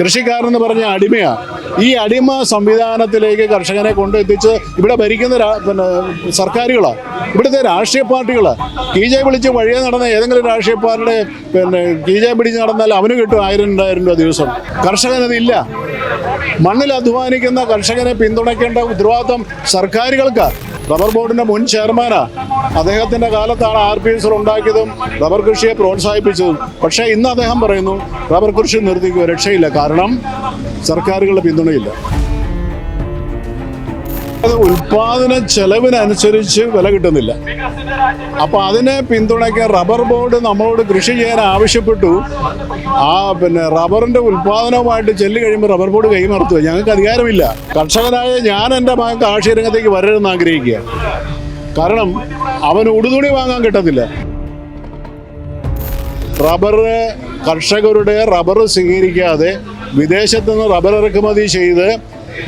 കൃഷിക്കാരെന്ന് പറഞ്ഞ അടിമയാണ് ഈ അടിമ സംവിധാനത്തിലേക്ക് കർഷകനെ കൊണ്ടെത്തിച്ച് ഇവിടെ ഭരിക്കുന്ന പിന്നെ സർക്കാരുകളാണ് ഇവിടുത്തെ രാഷ്ട്രീയ പാർട്ടികളാ. കീജെ വിളിച്ച് വഴിയെ നടന്ന ഏതെങ്കിലും രാഷ്ട്രീയ പാർട്ടിയുടെ പിന്നെ കീജെ പിടിച്ച് നടന്നാൽ അവന് കിട്ടും ആയിരം രണ്ടായിരം രൂപ ദിവസം. കർഷകനതില്ല മണ്ണിൽ അധ്വാനിക്കുന്ന കർഷകനെ പിന്തുണയ്ക്കേണ്ട ഉത്തരവാദിത്വം സർക്കാരുകൾക്ക്. റബ്ബർ ബോർഡിന്റെ മുൻ ചെയർമാനാ. അദ്ദേഹത്തിന്റെ കാലത്താണ് ആർ പി എസ് ഉണ്ടാക്കിയതും റബ്ബർ കൃഷിയെ പ്രോത്സാഹിപ്പിച്ചതും. പക്ഷേ ഇന്ന് അദ്ദേഹം പറയുന്നു റബ്ബർ കൃഷി നിർത്തിക്കുക രക്ഷയില്ല. കാരണം സർക്കാരുകളുടെ പിന്തുണയില്ല. അത് ഉൽപാദന ചെലവിനനുസരിച്ച് വില കിട്ടുന്നില്ല. അപ്പൊ അതിനെ പിന്തുണയ്ക്കാൻ റബ്ബർ ബോർഡ് നമ്മളോട് കൃഷി ചെയ്യാൻ ആവശ്യപ്പെട്ടു. ആ പിന്നെ റബ്ബറിന്റെ ഉൽപാദനവുമായിട്ട് ചെല്ലു കഴിയുമ്പോൾ റബ്ബർ ബോർഡ് കൈമർത്തുക ഞങ്ങൾക്ക് അധികാരമില്ല. കർഷകനായ ഞാൻ എന്റെ മകൻ കാർഷിക രംഗത്തേക്ക് വരരുതെന്ന് ആഗ്രഹിക്കുക. കാരണം അവന് ഉടുതുണി വാങ്ങാൻ കിട്ടത്തില്ല. റബ്ബർ കർഷകരുടെ റബ്ബർ സ്വീകരിക്കാതെ വിദേശത്ത് നിന്ന് റബ്ബർ ഇറക്കുമതി ചെയ്ത്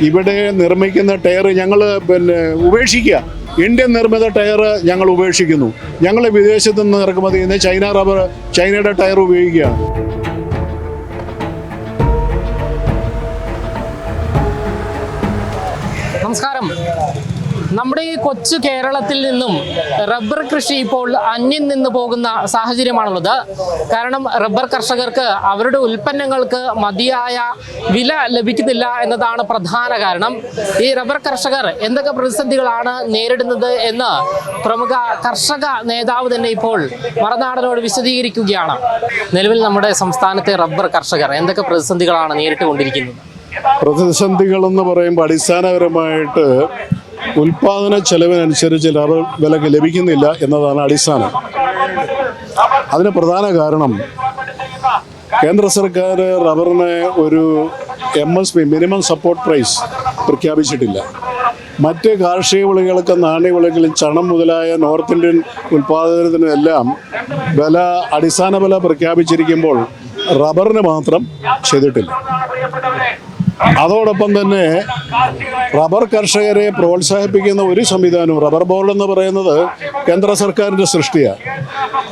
ഇവിടെ നിർമ്മിക്കുന്ന ടയർ ഞങ്ങൾ പിന്നെ ഉപേക്ഷിക്കുക. ഇന്ത്യൻ നിർമ്മിത ടയർ ഞങ്ങൾ ഉപേക്ഷിക്കുന്നു. ഞങ്ങൾ വിദേശത്ത് നിന്ന് ഇറക്കുമതി ചെയ്യുന്ന ചൈന റബ്ബർ ചൈനയുടെ ടയർ ഉപയോഗിക്കുകയാണ്. നമസ്കാരം. നമ്മുടെ ഈ കൊച്ചു കേരളത്തിൽ നിന്നും റബ്ബർ കൃഷി ഇപ്പോൾ അന്യം നിന്ന് പോകുന്ന സാഹചര്യമാണുള്ളത്. കാരണം റബ്ബർ കർഷകർക്ക് അവരുടെ ഉൽപ്പന്നങ്ങൾക്ക് മതിയായ വില ലഭിക്കുന്നില്ല എന്നതാണ് പ്രധാന കാരണം. ഈ റബ്ബർ കർഷകർ എന്തൊക്കെ പ്രതിസന്ധികളാണ് നേരിടുന്നത് എന്ന് പ്രമുഖ കർഷക നേതാവ് തന്നെ ഇപ്പോൾ മറനാടനോട് വിശദീകരിക്കുകയാണ്. നിലവിൽ നമ്മുടെ സംസ്ഥാനത്തെ റബ്ബർ കർഷകർ എന്തൊക്കെ പ്രതിസന്ധികളാണ് നേരിട്ടുകൊണ്ടിരിക്കുന്നത്? പ്രതിസന്ധികളെന്ന് പറയുമ്പോൾ അടിസ്ഥാനപരമായിട്ട് ഉൽപാദന ചെലവിനനുസരിച്ച് റബ്ബർ വില ലഭിക്കുന്നില്ല എന്നതാണ് അടിസ്ഥാനം. അതിന് പ്രധാന കാരണം കേന്ദ്ര സർക്കാർ റബ്ബറിന് ഒരു M S P minimum support price പ്രഖ്യാപിച്ചിട്ടില്ല. മറ്റ് കാർഷിക വിളകൾക്കും നാണ്യവിളകളിൽ ചണം മുതലായ നോർത്ത് ഇന്ത്യൻ ഉൽപാദനത്തിനും എല്ലാം വില അടിസ്ഥാന വില പ്രഖ്യാപിച്ചിരിക്കുമ്പോൾ റബ്ബറിന് മാത്രം ചെയ്തിട്ടില്ല. അതോടൊപ്പം തന്നെ റബ്ബർ കർഷകരെ പ്രോത്സാഹിപ്പിക്കുന്ന ഒരു സംവിധാനവും റബ്ബർ ബോർഡ് എന്ന് പറയുന്നത് കേന്ദ്ര സർക്കാരിന്റെ സൃഷ്ടിയാണ്.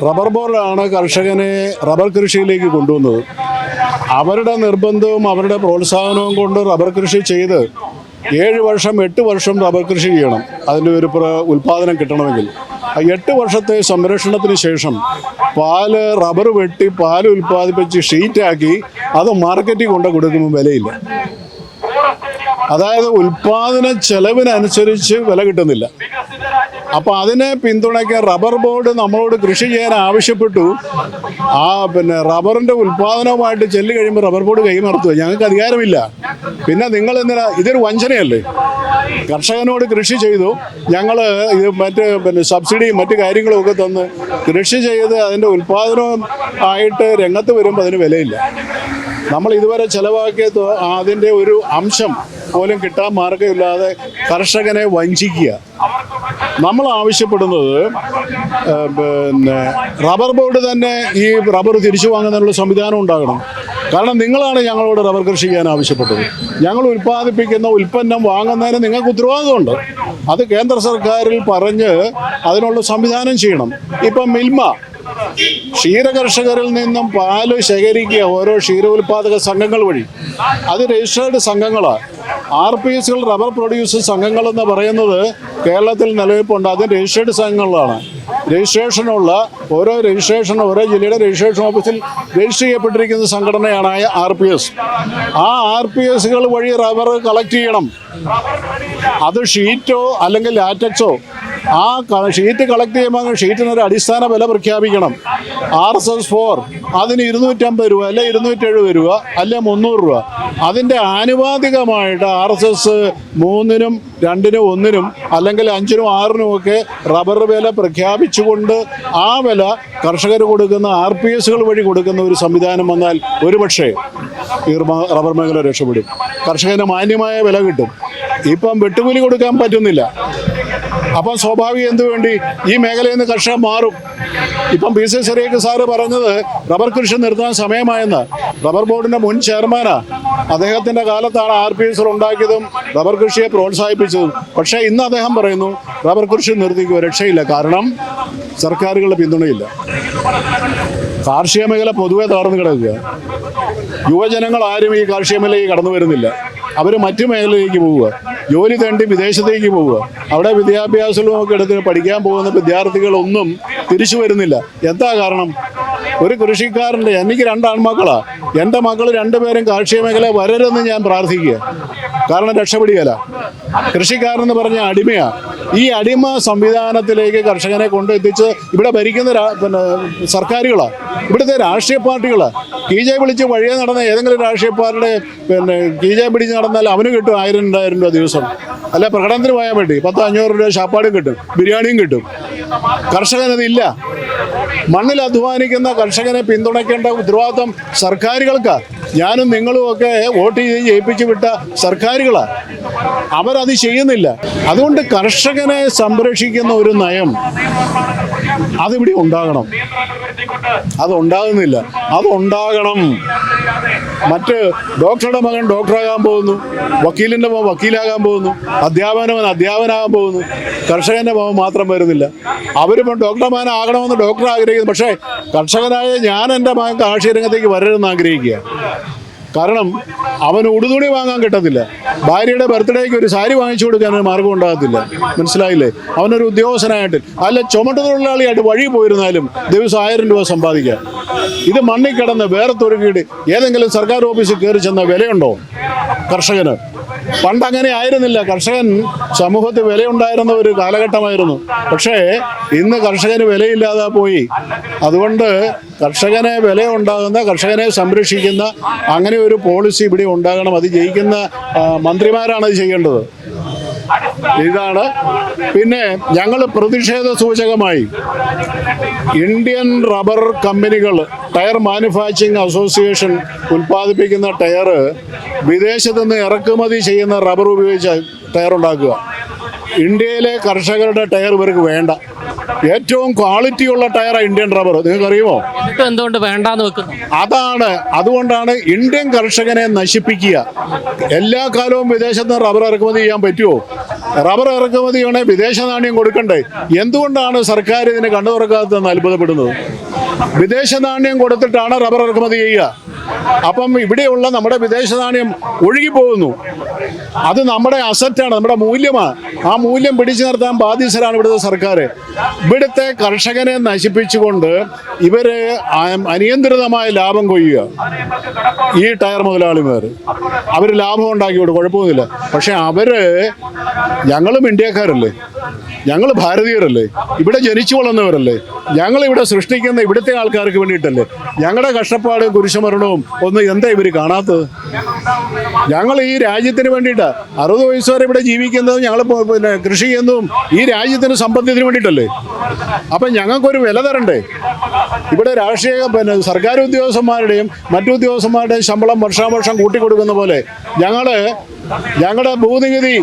റബ്ബർ ബോർഡാണ് കർഷകനെ റബ്ബർ കൃഷിയിലേക്ക് കൊണ്ടുവന്നത്. അവരുടെ നിർബന്ധവും അവരുടെ പ്രോത്സാഹനവും കൊണ്ട് റബ്ബർ കൃഷി ചെയ്ത് ഏഴ് വർഷം എട്ട് വർഷം റബ്ബർ കൃഷി ചെയ്യണം. അതിന്റെ ഒരു ഉൽപാദനം കിട്ടണമെങ്കിൽ. ആ എട്ട് വർഷത്തെ സംരക്ഷണത്തിന് ശേഷം പാൽ റബ്ബർ വെട്ടി പാൽ ഉൽപ്പാദിപ്പിച്ച് ഷീറ്റാക്കി അത് മാർക്കറ്റിൽ കൊണ്ട് കൊടുക്കുമ്പോൾ വിലയില്ല. അതായത് ഉൽപാദന ചെലവിനനുസരിച്ച് വില കിട്ടുന്നില്ല. അപ്പോൾ അതിനെ പിന്തുണയ്ക്കാൻ റബ്ബർ ബോർഡ് നമ്മളോട് കൃഷി ചെയ്യാൻ ആവശ്യപ്പെട്ടു. ആ പിന്നെ റബ്ബറിന്റെ ഉൽപാദനവുമായിട്ട് ചെല്ല് കഴിയുമ്പോൾ റബ്ബർ ബോർഡ് കൈമർത്തുക ഞങ്ങൾക്ക് അധികാരമില്ല. പിന്നെ നിങ്ങൾ എന്തിനാ? ഇതൊരു വഞ്ചനയല്ലേ? കർഷകനോട് കൃഷി ചെയ്തു. ഞങ്ങൾ ഇത് മറ്റ് പിന്നെ സബ്സിഡിയും മറ്റു കാര്യങ്ങളും ഒക്കെ തന്ന് കൃഷി ചെയ്ത് അതിന്റെ ഉൽപാദനവും ആയിട്ട് രംഗത്ത് വരുമ്പോൾ അതിന് വിലയില്ല. നമ്മൾ ഇതുവരെ ചിലവാക്കിയ അതിന്റെ ഒരു അംശം പോലും കിട്ടാൻ മാർഗമില്ലാതെ കർഷകനെ വഞ്ചിക്കുക. നമ്മൾ ആവശ്യപ്പെടുന്നത് പിന്നെ റബ്ബർ ബോർഡ് തന്നെ ഈ റബ്ബർ തിരിച്ചു വാങ്ങുന്നതിനുള്ള സംവിധാനം ഉണ്ടാകണം. കാരണം നിങ്ങളാണ് ഞങ്ങളോട് റബ്ബർ കൃഷി ചെയ്യാൻ ആവശ്യപ്പെട്ടത്. ഞങ്ങൾ ഉൽപ്പാദിപ്പിക്കുന്ന ഉൽപ്പന്നം വാങ്ങുന്നതിന് നിങ്ങൾക്ക് ഉത്തരവാദിത്തമുണ്ട് അത് കേന്ദ്ര സർക്കാരിൽ പറഞ്ഞ് അതിനുള്ള സംവിധാനം ചെയ്യണം. ഇപ്പം മിൽമ ക്ഷീര കർഷകരിൽ നിന്നും പാൽ ശേഖരിക്കുക ഓരോ ക്ഷീര ഉൽപാദക സംഘങ്ങൾ വഴി. അത് രജിസ്റ്റേർഡ് സംഘങ്ങളാണ് ആർ പി എസുകൾ റബ്ബർ പ്രൊഡ്യൂസേഴ്സ് സംഘങ്ങൾ എന്ന് പറയുന്നത് കേരളത്തിൽ നിലനിൽപ്പുണ്ട്. അത് രജിസ്ട്രേഡ് സംഘങ്ങളാണ് രജിസ്ട്രേഷനുള്ള ഓരോ രജിസ്ട്രേഷൻ ഓരോ ജില്ലയുടെ രജിസ്ട്രേഷൻ ഓഫീസിൽ രജിസ്റ്റർ ചെയ്യപ്പെട്ടിരിക്കുന്ന സംഘടനയാണ് ആർ പി എസ്. ആ ആർ പി എസുകൾ വഴി റബ്ബർ കളക്ട് ചെയ്യണം. അത് ഷീറ്റോ അല്ലെങ്കിൽ ലാറ്റക്സോ ആ ഷീറ്റ് കളക്ട് ചെയ്യുമ്പോൾ ഷീറ്റിന് ഒരു അടിസ്ഥാന വില പ്രഖ്യാപിക്കണം. ആർ എസ് എസ് ഫോർ അതിന് ഇരുന്നൂറ്റമ്പത് രൂപ അല്ലെ ഇരുന്നൂറ്റി എഴുപത് രൂപ അല്ലെ മുന്നൂറ് രൂപ. അതിന്റെ ആനുപാതികമായിട്ട് ആർ എസ് എസ് മൂന്നിനും രണ്ടിനും ഒന്നിനും അല്ലെങ്കിൽ അഞ്ചിനും ആറിനും ഒക്കെ റബ്ബർ വില പ്രഖ്യാപിച്ചുകൊണ്ട് ആ വില കർഷകർ കൊടുക്കുന്ന ആർ പി എസുകൾ വഴി കൊടുക്കുന്ന ഒരു സംവിധാനം വന്നാൽ ഒരുപക്ഷെ ഈ റബ്ബർ മേഖല രക്ഷപ്പെടും. കർഷകന് മാന്യമായ വില കിട്ടും. ഇപ്പം വെട്ടുകൂലി കൊടുക്കാൻ പറ്റുന്നില്ല. അപ്പം സ്വാഭാവികം എന്തു വേണ്ടി? ഈ മേഖലയിൽ നിന്ന് കർഷകർ മാറും. ഇപ്പം പി സി സെറിയക്ക് സാറ് പറഞ്ഞത് റബ്ബർ കൃഷി നിർത്താൻ സമയമായെന്ന്. റബ്ബർ ബോർഡിന്റെ മുൻ ചെയർമാനാ. അദ്ദേഹത്തിന്റെ കാലത്താണ് ആർ പി എസ് ഉണ്ടാക്കിയതും റബ്ബർ കൃഷിയെ പ്രോത്സാഹിപ്പിച്ചതും. പക്ഷേ ഇന്ന് അദ്ദേഹം പറയുന്നു റബ്ബർ കൃഷി നിർത്തിക്കുക രക്ഷയില്ല. കാരണം സർക്കാരുകളുടെ പിന്തുണയില്ല. കാർഷിക മേഖല പൊതുവെ തകർന്നു കിടക്കുക യുവജനങ്ങൾ ആരും ഈ കാർഷിക മേഖലയിൽ കടന്നു വരുന്നില്ല. അവർ മറ്റു മേഖലയിലേക്ക് പോവുക. ജോലി തേണ്ടി വിദേശത്തേക്ക് പോവുക. അവിടെ വിദ്യാഭ്യാസവും ഒക്കെ എടുത്ത് പഠിക്കാൻ പോകുന്ന വിദ്യാർത്ഥികളൊന്നും തിരിച്ചു വരുന്നില്ല. എന്താ കാരണം? ഒരു കൃഷിക്കാരന്റെ എനിക്ക് രണ്ട് ആൺമക്കളാ. എന്റെ മക്കൾ രണ്ടുപേരും കാർഷിക മേഖല വരരുതെന്ന് ഞാൻ പ്രാർത്ഥിക്കുക. കാരണം രക്ഷപ്പെടുകയല്ല. കൃഷിക്കാരെന്ന് പറഞ്ഞ അടിമയാണ് ഈ അടിമ സംവിധാനത്തിലേക്ക് കർഷകനെ കൊണ്ടെത്തിച്ച് ഇവിടെ ഭരിക്കുന്ന പിന്നെ സർക്കാരുകളാണ് ഇവിടുത്തെ രാഷ്ട്രീയ പാർട്ടികളാ. കീജെ വിളിച്ച് വഴിയെ നടന്ന ഏതെങ്കിലും രാഷ്ട്രീയ പാർട്ടിയുടെ പിന്നെ കീജെ പിടിച്ച് നടന്നാൽ അവന് കിട്ടും ആയിരം രണ്ടായിരം രൂപ ദിവസം. അല്ല പ്രകടനത്തിന് പോയാൽ വേണ്ടി പത്തോ അഞ്ഞൂറ് രൂപ ഷാപ്പാടും കിട്ടും. ബിരിയാണിയും കിട്ടും. കർഷകനതില്ല മണ്ണിൽ അധ്വാനിക്കുന്ന കർഷകനെ പിന്തുണയ്ക്കേണ്ട ഉത്തരവാദിത്വം സർക്കാരുകൾക്കാ. ഞാനും നിങ്ങളും ഒക്കെ വോട്ട് ചെയ്ത് ജയിപ്പിച്ചു വിട്ട സർക്കാരുകളാണ് അവരത് ചെയ്യുന്നില്ല. അതുകൊണ്ട് കർഷകനെ സംരക്ഷിക്കുന്ന ഒരു നയം അതിവിടെ ഉണ്ടാകണം. അതുണ്ടാകുന്നില്ല അതുണ്ടാകണം മറ്റ് ഡോക്ടറുടെ മകൻ ഡോക്ടറാകാൻ പോകുന്നു. വക്കീലിന്റെ മകൻ വക്കീലാകാൻ പോകുന്നു. അധ്യാപനവൻ അധ്യാപനാകാൻ പോകുന്നു. കർഷകന്റെ മകൻ മാത്രം വരുന്നില്ല. അവരിപ്പം ഡോക്ടർമാനാകണമെന്ന് മകൻ ഡോക്ടർ ആഗ്രഹിക്കുന്നു. പക്ഷേ കർഷകനായ ഞാൻ എന്റെ മകൻ കാർഷിക രംഗത്തേക്ക് വരരുതെന്ന് ആഗ്രഹിക്കുക കാരണം അവന് ഉടുതുണി വാങ്ങാൻ കിട്ടത്തില്ല. ഭാര്യയുടെ ബർത്ത്ഡേക്ക് ഒരു സാരി വാങ്ങിച്ചു കൊടുക്കാൻ ഒരു മാർഗം ഉണ്ടാകത്തില്ല. മനസ്സിലായില്ലേ? അവനൊരു ഉദ്യോഗസ്ഥനായിട്ട്. അല്ല ചുമട്ട് തൊഴിലാളിയായിട്ട് വഴി പോയിരുന്നാലും ദിവസം ആയിരം രൂപ സമ്പാദിക്കാം. ഇത് മണ്ണിൽ കിടന്ന് വേറെ തൊഴുകിയിട്ട് ഏതെങ്കിലും സർക്കാർ ഓഫീസിൽ കയറി ചെന്ന വിലയുണ്ടോ? കർഷകന്. പണ്ട് അങ്ങനെ ആയിരുന്നില്ല. കർഷകൻ സമൂഹത്തിൽ വിലയുണ്ടായിരുന്ന ഒരു കാലഘട്ടമായിരുന്നു. പക്ഷേ ഇന്ന് കർഷകന് വിലയില്ലാതെ പോയി. അതുകൊണ്ട് കർഷകനെ വില ഉണ്ടാകുന്ന കർഷകനെ സംരക്ഷിക്കുന്ന അങ്ങനെ ഒരു പോളിസി ഇവിടെ ഉണ്ടാകണം. അത് ജയിക്കുന്ന മന്ത്രിമാരാണ് അത് ചെയ്യേണ്ടത്. ഇതാണ്. പിന്നെ ഞങ്ങൾ പ്രതിഷേധ സൂചകമായി ഇന്ത്യൻ റബ്ബർ കമ്പനികൾ ടയർ മാനുഫാക്ചറിങ് അസോസിയേഷൻ ഉൽപ്പാദിപ്പിക്കുന്ന ടയർ വിദേശത്തു നിന്ന് ഇറക്കുമതി ചെയ്യുന്ന റബ്ബർ ഉപയോഗിച്ച് ടയർ ഉണ്ടാക്കുക. ഇന്ത്യയിലെ കർഷകരുടെ ടയർ ഇവർക്ക് വേണ്ട. ഏറ്റവും ക്വാളിറ്റിയുള്ള ടയറാണ് ഇന്ത്യൻ റബ്ബർ നിങ്ങൾക്ക് അറിയുമോ എന്തുകൊണ്ട് വേണ്ടാന്ന് വെക്കുന്നു? അതാണ്. അതുകൊണ്ടാണ് ഇന്ത്യൻ കർഷകനെ നശിപ്പിക്കുക. എല്ലാ കാലവും വിദേശത്ത് റബ്ബർ ഇറക്കുമതി ചെയ്യാൻ പറ്റുമോ? റബ്ബർ ഇറക്കുമതി ചെയ്യണേ വിദേശ നാണ്യം കൊടുക്കണ്ടേ. എന്തുകൊണ്ടാണ് സർക്കാർ ഇതിനെ കണ്ടു തുറക്കാത്തതെന്ന് അത്ഭുതപ്പെടുന്നത്? വിദേശ നാണ്യം കൊടുത്തിട്ടാണ് റബ്ബർ ഇറക്കുമതി ചെയ്യുക. അപ്പം ഇവിടെയുള്ള നമ്മുടെ വിദേശ നാണയം ഒഴുകിപ്പോകുന്നു. അത് നമ്മുടെ അസറ്റാണ് നമ്മുടെ മൂല്യമാണ്. ആ മൂല്യം പിടിച്ചു നിർത്താൻ ബാധ്യസ്ഥരാണ് ഇവിടുത്തെ സർക്കാർ. ഇവിടുത്തെ കർഷകനെ നശിപ്പിച്ചുകൊണ്ട് ഇവർ അനിയന്ത്രിതമായ ലാഭം കൊയ്യുക. ഈ ടയർ മുതലാളിമാർ അവർ ലാഭം ഉണ്ടാക്കിയോട് കുഴപ്പമൊന്നുമില്ല. പക്ഷെ അവർ ഞങ്ങളും ഇന്ത്യക്കാരല്ലേ? ഞങ്ങൾ ഭാരതീയരല്ലേ? ഇവിടെ ജനിച്ചു വളർന്നവരല്ലേ? ഞങ്ങൾ ഇവിടെ സൃഷ്ടിക്കുന്ന ഇവിടുത്തെ ആൾക്കാർക്ക് വേണ്ടിയിട്ടല്ലേ? ഞങ്ങളുടെ കഷ്ടപ്പാടും കുരിശുമരണവും ഒന്നും എന്താ ഇവർ കാണാത്തത്? ഞങ്ങൾ ഈ രാജ്യത്തിന് വേണ്ടിയിട്ടാ. അറുപത് വയസ്സ് വരെ ഇവിടെ ജീവിക്കുന്നതും ഞങ്ങൾ പിന്നെ കൃഷി ചെയ്യുന്നതും ഈ രാജ്യത്തിന് സമ്പത്തിന് വേണ്ടിയിട്ടല്ലേ? അപ്പം ഞങ്ങൾക്കൊരു വില തരണ്ടേ? ഇവിടെ രാഷ്ട്രീയ പിന്നെ സർക്കാർ ഉദ്യോഗസ്ഥന്മാരുടെയും മറ്റു ഉദ്യോഗസ്ഥന്മാരുടെയും ശമ്പളം വർഷാവർഷം കൂട്ടിക്കൊടുക്കുന്ന പോലെ ഞങ്ങൾ ഞങ്ങളുടെ ഭൂനികുതി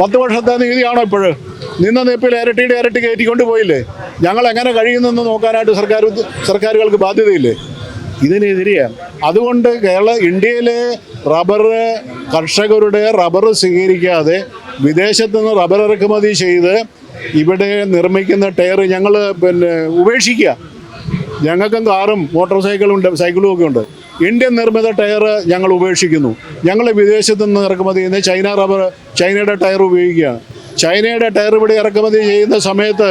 പത്ത് വർഷത്തെ നികുതിയാണോ ഇപ്പോഴ്? നിന്ന നിപ്പിൽ ഇരട്ടിയുടെ ഇരട്ടി കയറ്റിക്കൊണ്ട് പോയില്ലേ ഞങ്ങൾ എങ്ങനെ കഴിയുന്നെന്ന് നോക്കാനായിട്ട് സർക്കാർ സർക്കാരുകൾക്ക് ബാധ്യതയില്ലേ? ഇതിനെതിരെയാണ് അതുകൊണ്ട് കേരള ഇന്ത്യയിലെ റബ്ബർ കർഷകരുടെ റബ്ബർ സ്വീകരിക്കാതെ വിദേശത്ത് നിന്ന് റബ്ബർ ഇറക്കുമതി ചെയ്ത് ഇവിടെ നിർമ്മിക്കുന്ന ടയർ ഞങ്ങൾ പിന്നെ ഉപേക്ഷിക്കുക. ഞങ്ങൾക്കും കാറും മോട്ടോർ സൈക്കിളും ഉണ്ട് സൈക്കിളും ഒക്കെ ഉണ്ട്. ഇന്ത്യൻ നിർമ്മിത ടയർ ഞങ്ങൾ ഉപേക്ഷിക്കുന്നു. ഞങ്ങൾ വിദേശത്ത് നിന്ന് ഇറക്കുമതി ചെയ്യുന്ന ചൈന റബ്ബർ ചൈനയുടെ ടയർ ഉപയോഗിക്കുകയാണ്. ചൈനയുടെ ടയർ ഇവിടെ ഇറക്കുമതി ചെയ്യുന്ന സമയത്ത്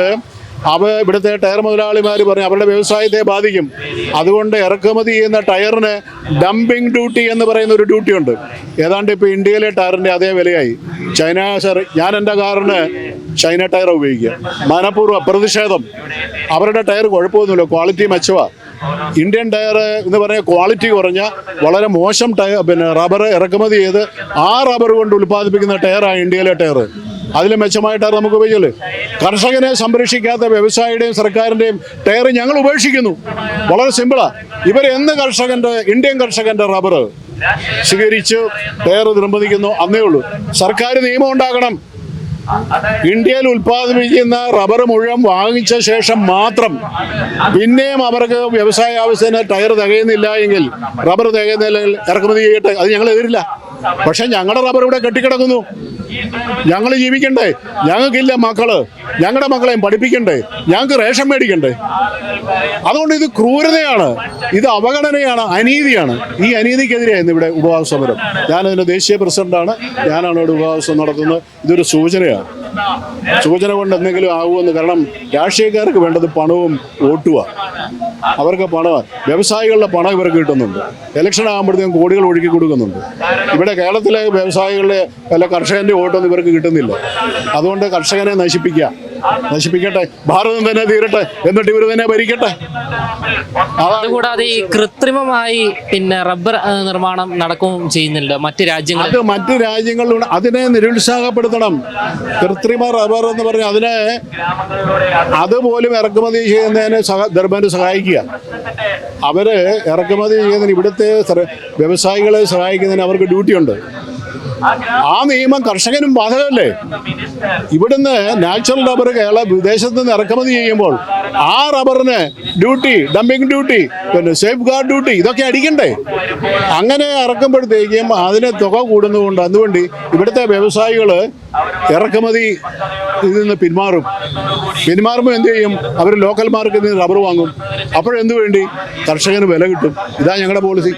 അവ ഇവിടുത്തെ ടയർ മുതലാളിമാർ പറഞ്ഞു അവരുടെ വ്യവസായത്തെ ബാധിക്കും. അതുകൊണ്ട് ഇറക്കുമതി ചെയ്യുന്ന ടയറിന് ഡംപിംഗ് ഡ്യൂട്ടി എന്ന് പറയുന്ന ഒരു ഡ്യൂട്ടി ഉണ്ട്. ഏതാണ്ട് ഇപ്പോൾ ഇന്ത്യയിലെ ടയറിന്റെ അതേ വിലയായി. ചൈന സർ ഞാൻ എന്റെ കാറിന് ചൈന ടയർ ഉപയോഗിക്കുക. മനഃപൂർവം പ്രതിഷേധം അവരുടെ ടയർ കുഴപ്പമൊന്നുമില്ല ക്വാളിറ്റി മെച്ചമാണ് ഇന്ത്യൻ ടയർ എന്ന് പറയുന്ന ക്വാളിറ്റി കുറഞ്ഞ വളരെ മോശം ടയർ പിന്നെ റബ്ബർ ഇറക്കുമതി ചെയ്ത് ആ റബ്ബർ കൊണ്ട് ഉൽപ്പാദിപ്പിക്കുന്ന ടയറാണ് ഇന്ത്യയിലെ ടയർ. അതിൽ മെച്ചമായിട്ടാണ് നമുക്ക് ഉപയോഗിച്ചല്ലേ കർഷകനെ സംരക്ഷിക്കാത്ത വ്യവസായിയുടെയും സർക്കാരിന്റെയും ടയർ ഞങ്ങൾ ഉപേക്ഷിക്കുന്നു. വളരെ സിമ്പിളാണ് ഇവരെന്ന് കർഷകന്റെ ഇന്ത്യൻ കർഷകന്റെ റബ്ബർ സ്വീകരിച്ച് ടയർ നിർബന്ധിക്കുന്നു അന്നേ ഉള്ളൂ. സർക്കാർ നിയമം ഉണ്ടാകണം. ഇന്ത്യയിൽ ഉൽപ്പാദിപ്പിക്കുന്ന റബ്ബർ മുഴുവൻ വാങ്ങിച്ച ശേഷം മാത്രം പിന്നെയും അവർക്ക് വ്യവസായ ആവശ്യത്തിന് ടയർ തികയുന്നില്ല എങ്കിൽ റബ്ബർ തികയുന്നില്ലെങ്കിൽ ഇറക്കുമതി ചെയ്യട്ടെ. അത് ഞങ്ങൾ എതിരില്ല. പക്ഷെ ഞങ്ങളുടെ റബ്ബർ ഇവിടെ കെട്ടിക്കിടക്കുന്നു. ഞങ്ങൾ ജീവിക്കണ്ടേ? ഞങ്ങൾക്കില്ല മക്കൾ. ഞങ്ങളുടെ മക്കളെയും പഠിപ്പിക്കണ്ടേ? ഞങ്ങൾക്ക് റേഷൻ മേടിക്കണ്ടേ? അതുകൊണ്ട് ഇത് ക്രൂരതയാണ്. ഇത് അവഗണനയാണ് അനീതിയാണ്. ഈ അനീതിക്കെതിരെയായിരുന്നു ഇവിടെ ഉപവാസ സമരം. ഞാനതിന്റെ ദേശീയ പ്രസിഡന്റാണ്. ഞാനാണ് ഇവിടെ ഉപവാസം നടത്തുന്നത്. ഇതൊരു സൂചനയാണ്. സൂചന കൊണ്ട് എന്തെങ്കിലും ആകുമെന്ന് കാരണം രാഷ്ട്രീയക്കാർക്ക് വേണ്ടത് പണവും വോട്ടുവാ. അവർക്ക് പണമാണ് വ്യവസായികളുടെ പണം ഇവർക്ക് കിട്ടുന്നുണ്ട്. ഇലക്ഷൻ ആകുമ്പോഴത്തേക്കും കോടികൾ ഒഴുക്കി കൊടുക്കുന്നുണ്ട്. ഇവിടെ കേരളത്തിലെ വ്യവസായികളുടെ അല്ല കർഷകന്റെ വോട്ടൊന്നും ഇവർക്ക് കിട്ടുന്നില്ല. അതുകൊണ്ട് കർഷകനെ നശിപ്പിക്കുക. നശിപ്പിക്കട്ടെ. ഭാരതം തന്നെ തീരട്ടെ. എന്നിട്ട് ഇവർ തന്നെ ഭരിക്കട്ടെ. അതുകൂടാതെ ഈ കൃത്രിമമായി പിന്നെ റബ്ബർ നിർമ്മാണം നടക്കുകയും ചെയ്യുന്നുണ്ട് മറ്റു രാജ്യങ്ങൾ അത് മറ്റു രാജ്യങ്ങളിലൂടെ അതിനെ നിരുത്സാഹപ്പെടുത്തണം. കൃത്രിമ റബ്ബർ എന്ന് പറഞ്ഞാൽ അതിനെ അതുപോലും ഇറക്കുമതി ചെയ്യുന്നതിന് ഗവൺമെന്റ് സഹായിക്കുക. അവർ ഇറക്കുമതി ചെയ്യുന്നതിന് ഇവിടുത്തെ വ്യവസായികളെ സഹായിക്കുന്നതിന് അവർക്ക് ഡ്യൂട്ടി ഉണ്ട്. ആ നിയമം കർഷകനും ബാധകമല്ലേ? ഇവിടുന്ന് നാച്ചുറൽ റബ്ബർ കേരള വിദേശത്ത് നിന്ന് ഇറക്കുമതി ചെയ്യുമ്പോൾ ആ റബ്ബറിന് ഡ്യൂട്ടി ഡംപിങ് ഡ്യൂട്ടി പിന്നെ സേഫ് ഗാർഡ് ഡ്യൂട്ടി ഇതൊക്കെ അടിക്കണ്ടേ? അങ്ങനെ ഇറക്കുമ്പോഴത്തേക്കും അതിന് തുക കൂടുന്നതുകൊണ്ട് അതുകൊണ്ട് ഇവിടുത്തെ വ്യവസായികൾ ഇറക്കുമതി ഇതിൽ നിന്ന് പിന്മാറും. പിന്മാറുമ്പോൾ എന്ത് ചെയ്യും? അവർ ലോക്കൽ മാർക്കറ്റിൽ നിന്ന് റബ്ബർ വാങ്ങും. അപ്പോഴെന്തു വേണ്ടി? കർഷകന് വില കിട്ടും. ഇതാ ഞങ്ങളുടെ പോളിസി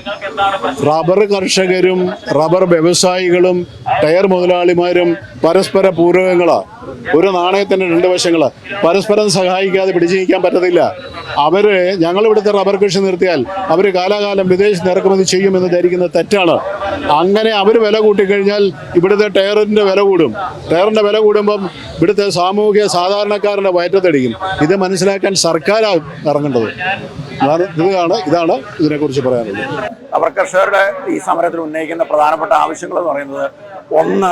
റബ്ബർ കർഷകരും റബ്ബർ വ്യവസായികളും ടയർ മുതലാളിമാരും പരസ്പര പൂരകങ്ങളാണ് ഒരു നാണയത്തിന്റെ രണ്ട് വശങ്ങൾ. പരസ്പരം സഹായിക്കാതെ പിടിച്ചു നിൽക്കാൻ പറ്റത്തില്ല. അവർ ഞങ്ങൾ ഇവിടുത്തെ റബ്ബർ കൃഷി നിർത്തിയാൽ അവർ കാലാകാലം വിദേശത്ത് ഇറക്കുമതി ചെയ്യുമെന്ന് ധരിക്കുന്ന തെറ്റാണ്. അങ്ങനെ അവർ വില കൂട്ടിക്കഴിഞ്ഞാൽ ഇവിടുത്തെ ടയറിന്റെ വില കൂടും. ടയറിന്റെ വില കൂടുമ്പം ഇവിടുത്തെ സാമൂഹിക സാധാരണക്കാരന്റെ വയറ്റത്തടിക്കും. ഇത് മനസ്സിലാക്കാൻ സർക്കാരാണ് ഇറങ്ങേണ്ടത്. ഇതാണ് ഇതാണ് ഇതിനെക്കുറിച്ച് പറയാനുള്ളത്. റബ്ബർ കർഷകരുടെ ഈ സമരത്തിൽ ഉന്നയിക്കുന്ന പ്രധാനപ്പെട്ട ആവശ്യങ്ങൾ എന്ന് പറയുന്നത് ഒന്ന്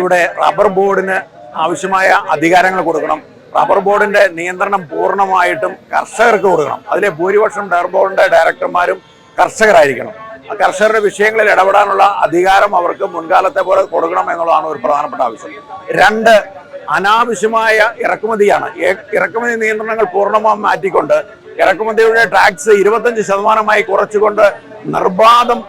ഇവിടെ റബ്ബർ ബോർഡിന് ആവശ്യമായ അധികാരങ്ങൾ കൊടുക്കണം. റബ്ബർ ബോർഡിന്റെ നിയന്ത്രണം പൂർണമായിട്ടും കർഷകർക്ക് കൊടുക്കണം. അതിലെ ഭൂരിപക്ഷം റബ്ബർ ബോർഡിന്റെ ഡയറക്ടർമാരും കർഷകരായിരിക്കണം. കർഷകരുടെ വിഷയങ്ങളിൽ ഇടപെടാനുള്ള അധികാരം അവർക്ക് മുൻകാലത്തെ പോലെ കൊടുക്കണം എന്നുള്ളതാണ് ഒരു പ്രധാനപ്പെട്ട ആവശ്യം. രണ്ട് അനാവശ്യമായ ഇറക്കുമതിയാണ്. ഇറക്കുമതി നിയന്ത്രണങ്ങൾ പൂർണമായും മാറ്റിക്കൊണ്ട് ഇറക്കുമതിയുടെ ടാക്സ് ഇരുപത്തഞ്ച് ശതമാനമായി കുറച്ചുകൊണ്ട് നിർബാധം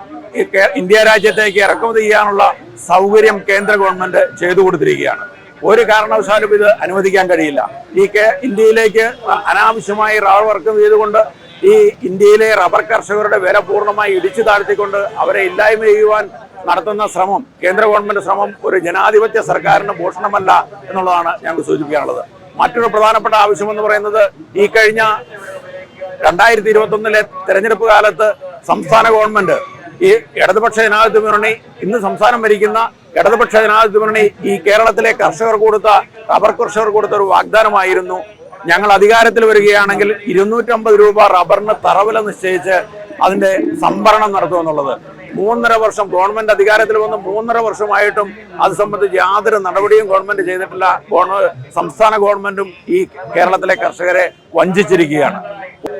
ഇന്ത്യ രാജ്യത്തേക്ക് ഇറക്കുമതി ചെയ്യാനുള്ള സൗകര്യം കേന്ദ്ര ഗവൺമെന്റ് ചെയ്തു കൊടുത്തിരിക്കുകയാണ്. ഒരു കാരണവശാലും ഇത് അനുവദിക്കാൻ കഴിയില്ല. ഈ ഇന്ത്യയിലേക്ക് അനാവശ്യമായി റബ്ബർ വർക്ക് ചെയ്തുകൊണ്ട് ഈ ഇന്ത്യയിലെ റബ്ബർ കർഷകരുടെ വില പൂർണമായി ഇടിച്ചു താഴ്ത്തിക്കൊണ്ട് അവരെ ഇല്ലായ്മ ചെയ്യുവാൻ നടത്തുന്ന ശ്രമം കേന്ദ്ര ഗവൺമെന്റ് ശ്രമം ഒരു ജനാധിപത്യ സർക്കാരിന് പോഷണമല്ല എന്നുള്ളതാണ് ഞങ്ങൾ സൂചിപ്പിക്കാനുള്ളത് മറ്റൊരു പ്രധാനപ്പെട്ട ആവശ്യം എന്ന് പറയുന്നത് ഈ കഴിഞ്ഞ രണ്ടായിരത്തി ഇരുപത്തി ഒന്നിലെ തെരഞ്ഞെടുപ്പ് കാലത്ത് സംസ്ഥാന ഗവൺമെന്റ് ഈ ഇടതുപക്ഷ ജനാധിപത്യ മുന്നണി ഇന്ന് സംസ്ഥാനം ഭരിക്കുന്ന ഇടതുപക്ഷ ജനാധിപത്യ മുന്നണി ഈ കേരളത്തിലെ കർഷകർ കൊടുത്ത റബ്ബർ കർഷകർ കൊടുത്ത ഒരു വാഗ്ദാനമായിരുന്നു. ഞങ്ങൾ അധികാരത്തിൽ വരികയാണെങ്കിൽ ഇരുന്നൂറ്റമ്പത് രൂപ റബ്ബറിന് തറവില നിശ്ചയിച്ച് അതിന്റെ സംഭരണം നടത്തുമെന്നുള്ളത് മൂന്നര വർഷം ഗവൺമെന്റ് അധികാരത്തിൽ വന്ന് മൂന്നര വർഷമായിട്ടും അത് സംബന്ധിച്ച് യാതൊരു നടപടിയും ഗവൺമെന്റ് ചെയ്തിട്ടില്ല. സംസ്ഥാന ഗവൺമെന്റും ഈ കേരളത്തിലെ കർഷകരെ വഞ്ചിച്ചിരിക്കുകയാണ്.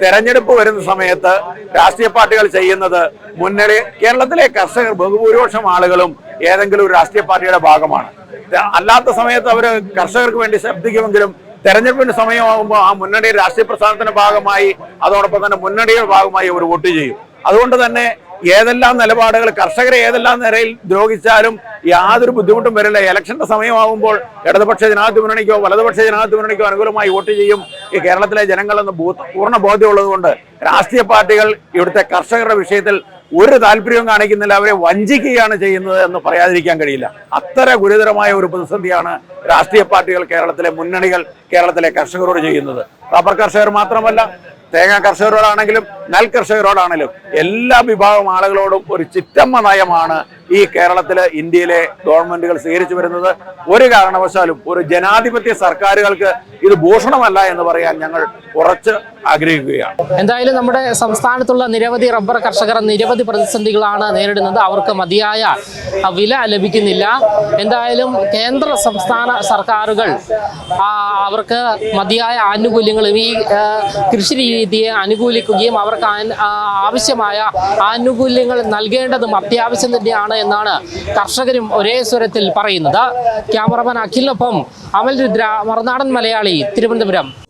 തെരഞ്ഞെടുപ്പ് വരുന്ന സമയത്ത് രാഷ്ട്രീയ പാർട്ടികൾ ചെയ്യുന്നത് മുന്നണി കേരളത്തിലെ കർഷകർ ബഹുഭൂരിപക്ഷം ആളുകളും ഏതെങ്കിലും ഒരു രാഷ്ട്രീയ പാർട്ടിയുടെ ഭാഗമാണ്. അല്ലാത്ത സമയത്ത് അവർ കർഷകർക്ക് വേണ്ടി ശബ്ദിക്കുമെങ്കിലും തെരഞ്ഞെടുപ്പിന്റെ സമയമാകുമ്പോൾ ആ മുന്നണി രാഷ്ട്രീയ പ്രസ്ഥാനത്തിന്റെ ഭാഗമായി അതോടൊപ്പം തന്നെ മുന്നണിയുടെ ഭാഗമായി അവർ വോട്ട് ചെയ്യും. അതുകൊണ്ട് തന്നെ ഏതെല്ലാം നിലപാടുകൾ കർഷകരെ ഏതെല്ലാം നിലയിൽ ദ്രോഹിച്ചാലും യാതൊരു ബുദ്ധിമുട്ടും വരില്ല. ഇലക്ഷന്റെ സമയമാകുമ്പോൾ ഇടതുപക്ഷ ജനാധിപത്യ മുന്നണിക്കോ വലതുപക്ഷ ജനാധിപത്യ മുന്നണിക്കോ അനുകൂലമായി വോട്ട് ചെയ്യും. ഈ കേരളത്തിലെ ജനങ്ങളെന്ന് പൂർണ ബോധ്യമുള്ളതുകൊണ്ട് രാഷ്ട്രീയ പാർട്ടികൾ ഇവിടുത്തെ കർഷകരുടെ വിഷയത്തിൽ ഒരു താല്പര്യവും കാണിക്കുന്നില്ല. അവരെ വഞ്ചിക്കുകയാണ് ചെയ്യുന്നത് എന്ന് പറയാതിരിക്കാൻ കഴിയില്ല. അത്ര ഗുരുതരമായ ഒരു പ്രതിസന്ധിയാണ് രാഷ്ട്രീയ പാർട്ടികൾ കേരളത്തിലെ മുന്നണികൾ കേരളത്തിലെ കർഷകരോട് ചെയ്യുന്നത്. റബ്ബർ കർഷകർ മാത്രമല്ല തേങ്ങ കർഷകരോടാണെങ്കിലും നെൽ കർഷകരോടാണെങ്കിലും എല്ലാ വിഭാഗം ആളുകളോടും ഒരു ചിറ്റമ്മ നയമാണ് ഈ കേരളത്തിലെ ഇന്ത്യയിലെ ഗവൺമെന്റുകൾ സ്വീകരിച്ചു വരുന്നത്. ഒരു കാരണവശാലും ഒരു ജനാധിപത്യ സർക്കാരുകൾക്ക് ഇത് ഭൂഷണമല്ല എന്ന് പറയാൻ ഞങ്ങൾ ഉറച്ച് ആഗ്രഹിക്കുകയാണ്. എന്തായാലും നമ്മുടെ സംസ്ഥാനത്തുള്ള നിരവധി റബ്ബർ കർഷകർ നിരവധി പ്രതിസന്ധികളാണ് നേരിടുന്നത്. അവർക്ക് മതിയായ വില ലഭിക്കുന്നില്ല. എന്തായാലും കേന്ദ്ര സംസ്ഥാന സർക്കാരുകൾ അവർക്ക് മതിയായ ആനുകൂല്യങ്ങളും ഈ കൃഷി രീതിയെ അനുകൂലിക്കുകയും അവർക്ക് ആവശ്യമായ ആനുകൂല്യങ്ങൾ നൽകേണ്ടതും അത്യാവശ്യം തന്നെയാണ് എന്നാണ് കർഷകരും ഒരേ സ്വരത്തിൽ പറയുന്നത്. ക്യാമറമാൻ അഖിലിനൊപ്പം അമൽ രുദ്ര മറുനാടൻ മലയാളി തിരുവനന്തപുരം.